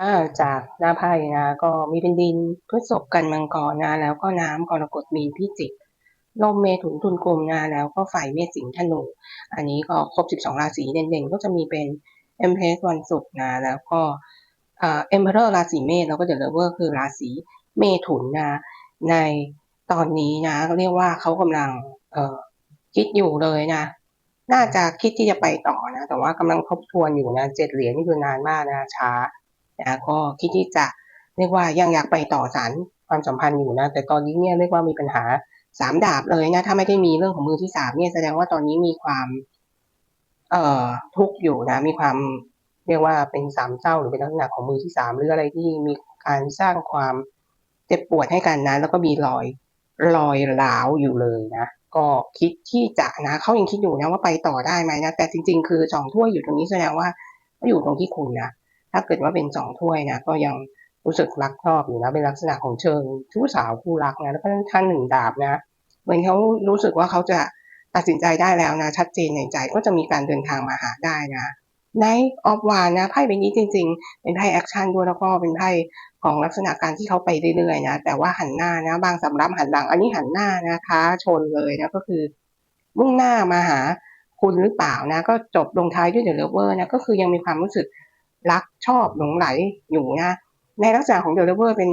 อาจากหน้าไพ่นะ ก็มีเป็นดินพฤษภกันมังกรนะ แล้วก็น้ำกรกฎมีนพิจิกลมเมถุนตุลกุมนะแล้วก็ไฟเมษสิงห์ธนู อันนี้ก็ครบ 12 ราศีเด่นๆ ก็จะมีเป็นเอ็มเพสวันศุกร์นะแล้วก็เอ็มเพอเรอร์ราศีเมษแล้วก็เดลเวอร์คือราศีเมถุนนะในตอนนี้นะเรียกว่าเขากำลังเอ่อคิดอยู่เลยนะ น่าจะคิดที่จะไปต่อนะ แต่ว่ากำลังทบทวนอยู่นะเจ็ดเหรียญนี่คือนานมากนะช้า นะก็คิดที่จะเรียกว่ายังอยากไปต่อสารความสัมพันธ์อยู่นะ แต่ตอนนี้เนี่ยเรียกว่ามีปัญหาสามดาบเลยนะ ถ้าไม่ได้มีเรื่องของมือที่สามเนี่ยแสดงว่าตอนนี้มีความ เอ่อทุกข์อยู่นะ มีความเรียกว่าเป็นสามเศร้าหรือเป็นลักษณะของมือที่สามหรืออะไรที่มีการสร้างความเจ็บปวดให้กันนะ แล้วก็มีรอยรอยร้าวอยู่เลยนะ ก็คิดที่จะนะเขายังคิดอยู่นะว่าไปต่อได้ไหมนะ แต่จริง ๆ คือสองถ้วยอยู่ตรงนี้แสดงว่าอยู่ตรงที่คุณนะ ถ้าเกิดว่าเป็นสองถ้วยนะก็ยังรู้สึกรักชอบอยู่นะเป็นลักษณะของเชิงชู้สาวคู่รักนะแล้วก็ท่านหนึ่งดาบนะเหมือนเขารู้สึกว่าเขาจะตัดสินใจได้แล้วนะ ชัดเจนในใจก็จะมีการเดินทางมาหาได้นะในออฟวานนะไพ่ใบนี้จริง ๆ เป็นไพ่แอคชั่นด้วยแล้วก็เป็นไพ่ของลักษณะการที่เขาไปเรื่อยๆนะแต่ว่าหันหน้านะ บางสำรับหันหลัง อันนี้หันหน้านะคะ ชนเลยนะก็คือมุ่งหน้ามาหาคุณหรือเปล่านะ ก็จบลงท้ายด้วยเดอะเลเวอร์นะก็คือยังมีความรู้สึก รักชอบหลงไหลอยู่นะในลักษณะของเดอะเลเวอร์เป็น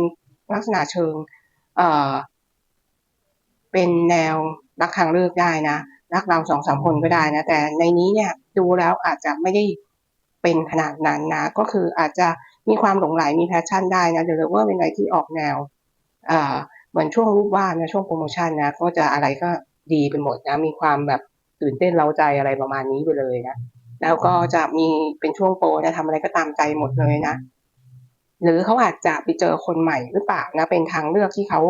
ลักษณะเชิงเอ่อเป็นแนวรักทางเลือกได้นะรักเราสองสามคนก็ได้นะ แต่ในนี้เนี่ยดูแล้วอาจจะไม่ได้เป็นขนาดนั้นนะ ก็คืออาจจะมีความหลงไหลมีแพชชั่นได้นะเดอะเลเวอร์เป็นอะไรที่ออกแนวเอ่อเหมือนช่วงรูปวาดนะช่วงโปรโมชั่นนะก็จะอะไรก็ดีไปหมดนะ มีความแบบตื่นเต้นเร้าใจอะไรประมาณนี้ไปเลยนะ แล้วก็จะมีเป็นช่วงโปรนะทำอะไรก็ตามใจหมดเลยนะ หรือเขาอาจจะไปเจอคนใหม่หรือเปล่านะเป็นทางเลือกที่เขา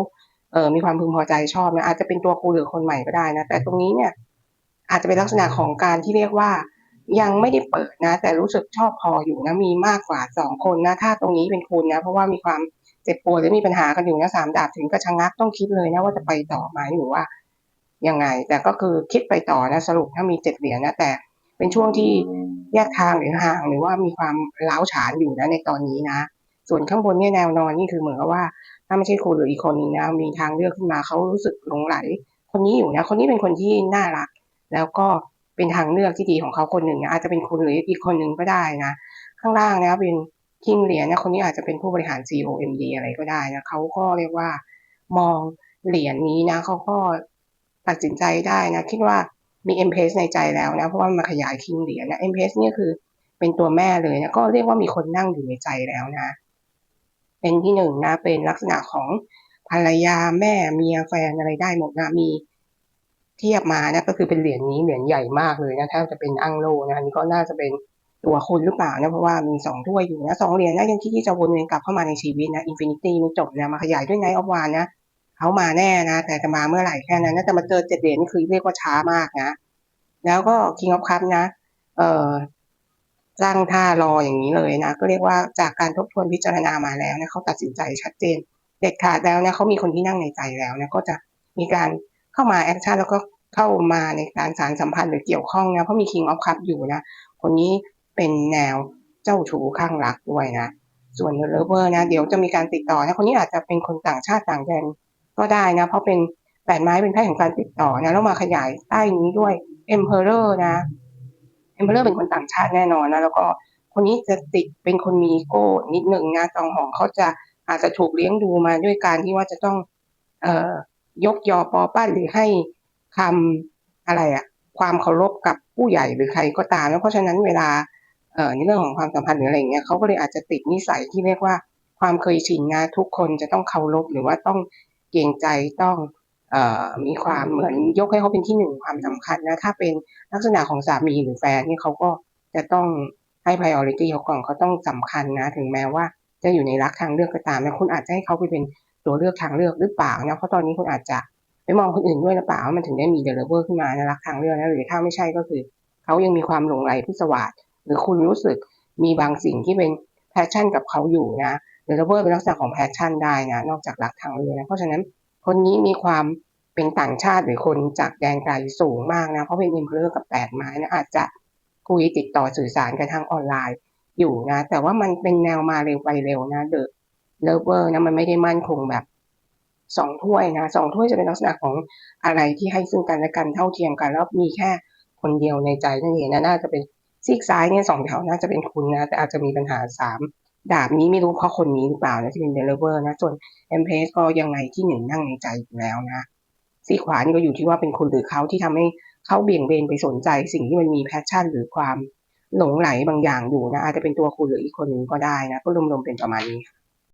เออมีความพึงพอใจชอบนะอาจจะเป็นตัวกูหรือคนใหม่ก็ได้นะแต่ตรงนี้เนี่ย อาจจะเป็นลักษณะของการที่เรียกว่า ยังไม่ได้เปิดนะ แต่รู้สึกชอบพออยู่นะมีมากกว่าสองคนนะ ถ้าตรงนี้เป็นคุณนะ เพราะว่ามีความเจ็บปวดหรือมีปัญหากันอยู่นะสามดาบถึงกระชังงักต้องคิดเลยนะ ว่าจะไปต่อไหมหรือว่ายังไง แต่ก็คือคิดไปต่อนะสรุปถ้ามีเจ็ดเหรียญนะแต่ เป็นช่วงที่แยกทางหรือห่างหรือว่ามีความล้าฉานอยู่นะในตอนนี้นะ ส่วนข้างบนเนี่ยแนวนอนนี่คือเหมือนกับว่า ถ้าไม่ใช่คุณหรืออีกคนนึงนะมีทางเลือกขึ้นมาเขารู้สึกหลงไหล คนนี้อยู่นะ คนนี้เป็นคนที่น่ารัก แล้วก็เป็นทางเลือกที่ดีของเขาคนหนึ่งนะอาจจะเป็นคุณหรืออีกคนหนึ่งก็ได้นะ ข้างล่างนะเป็นคิงเหรียญนะคนนี้อาจจะเป็นผู้บริหาร COMD อะไรก็ได้นะเขาก็เรียกว่ามองเหรียญนี้นะเขาก็ตัดสินใจได้นะ คิดว่า มี m p s ในใจแล้วนะ เพราะว่ามาขยายคิงเหรียญนะ m p s เนี่ยคือเป็นตัวแม่เลยนะ ก็เรียกว่ามีคนนั่งอยู่ในใจแล้วนะ เป็นที่หนึ่งนะ เป็นลักษณะของภรรยาแม่เมียแฟนอะไรได้หมดนะ มีเทียบมานะ ก็คือเป็นเหรียญนี้เหรียญใหญ่มากเลยนะถ้าจะเป็นอังโลนะอันนี้ก็น่าจะเป็นตัวคุณหรือเปล่านะเพราะว่ามีสองถ้วยอยู่นะสองเหรียญนะยังที่จะวนเวียนกลับเข้ามาในชีวิตนะอินฟินิตี้ไม่จบนะมาขยายด้วยไนท์ออฟวานนะ เขามาแน่นะ แต่จะมาเมื่อไหร่แค่นั้นนะแต่มาเจอเจ็ดเหรียญคือเรียกว่าช้ามากนะ แล้วก็ King of Cup นะ เอ่อสร้างท่ารออย่างนี้เลยนะ ก็เรียกว่าจากการทบทวนพิจารณามาแล้วนะเขาตัดสินใจชัดเจน เด็ดขาดแล้วนะเขามีคนที่นั่งในใจแล้วนะก็จะมีการเข้ามาแอคชั่นแล้วก็เข้ามาในการสารสัมพันธ์หรือเกี่ยวข้องนะเพราะมี King of Cup อยู่นะคนนี้เป็นแนวเจ้าชู้ข้างรักด้วยนะส่วนเลเวอร์นะ เดี๋ยวจะมีการติดต่อนะคนนี้อาจจะเป็นคนต่างชาติต่างแดน ก็ได้นะ เพราะเป็นแปดไม้เป็นไพ่ของการติดต่อนะแล้วมาขยายใต้นี้ด้วย Emperor นะ Emperor เป็นคนต่างชาติแน่นอนนะ แล้วก็คนนี้จะติดเป็นคนมีโก้นิดหนึ่งนะตองหองเขาจะอาจจะถูกเลี้ยงดูมาด้วยการที่ว่าจะต้อง เอ่อยกยอปอปั้นหรือให้คำอะไรอะความเคารพกับผู้ใหญ่หรือใครก็ตามแล้วเพราะฉะนั้นเวลาเอ่อในเรื่องของความสัมพันธ์หรืออะไรเงี้ยเขาก็เลยอาจจะติดนิสัยที่เรียกว่าความเคยชินนะทุกคนจะต้องเคารพหรือว่าต้อง เกรงใจต้องอมีความเหมือนยกให้เขาเป็นที่หนึ่งความสำคัญนะถ้าเป็นลักษณะของสามีหรือแฟนนี่เขาก็จะต้องให้ priority เขาก่อนเขาต้องสำคัญนะ ถึงแม้ว่าจะอยู่ในรักทางเลือกก็ตามนะคุณอาจจะให้เขาไปเป็นตัวเลือกทางเลือกหรือเปล่านะเพราะตอนนี้คุณอาจจะไปมองคนอื่นด้วยหรือเปล่ามันถึงได้มีเดลิเวอร์ขึ้นมานะรักทางเลือกนะหรือถ้าไม่ใช่ก็คือเขายังมีความหลงไหลพิศวาสหรือคุณรู้สึกมีบางสิ่งที่เป็นแพชชั่นกับเขาอยู่นะ เดลิเวอร์เป็นลักษณะของแพชชั่นได้นะนอกจากรักทางเลือกนะเพราะฉะนั้นคนนี้มีความเป็นต่างชาติหรือคนจากแดนไกลสูงมากนะเพราะเป็นอิมเพลอร์กับแปดไม้นะอาจจะคุยติดต่อสื่อสารกันทางออนไลน์อยู่นะ แต่ว่ามันเป็นแนวมาเร็วไปเร็วนะเดอะเลเวอร์นะมันไม่ได้มั่นคงแบบสองถ้วยนะสองถ้วยจะเป็นลักษณะของอะไรที่ให้ซึ่งกันและกันเท่าเทียมกันแล้วมีแค่คนเดียวในใจนั่นเองนะน่าจะเป็นซีกซ้ายเนี่ยสองแถวน่าจะเป็นคุณนะแต่อาจจะมีปัญหาสาม ดาบนี้ไม่รู้เพราะคนนี้หรือเปล่านะที่เป็นเดลเวอร์นะ ส่วนเอ็มเพสก็ยังไงที่หนึ่งนั่งในใจอยู่แล้วนะซีขวานี่ก็อยู่ที่ว่าเป็นคนหรือเขาที่ทำให้เขาเบี่ยงเบนไปสนใจ สิ่งที่มันมีแพชชั่น หรือความหลงไหลบางอย่างอยู่นะอาจจะเป็นตัวคุณหรืออีกคนนึงก็ได้นะก็รวมๆเป็นประมาณนี้ค่ะ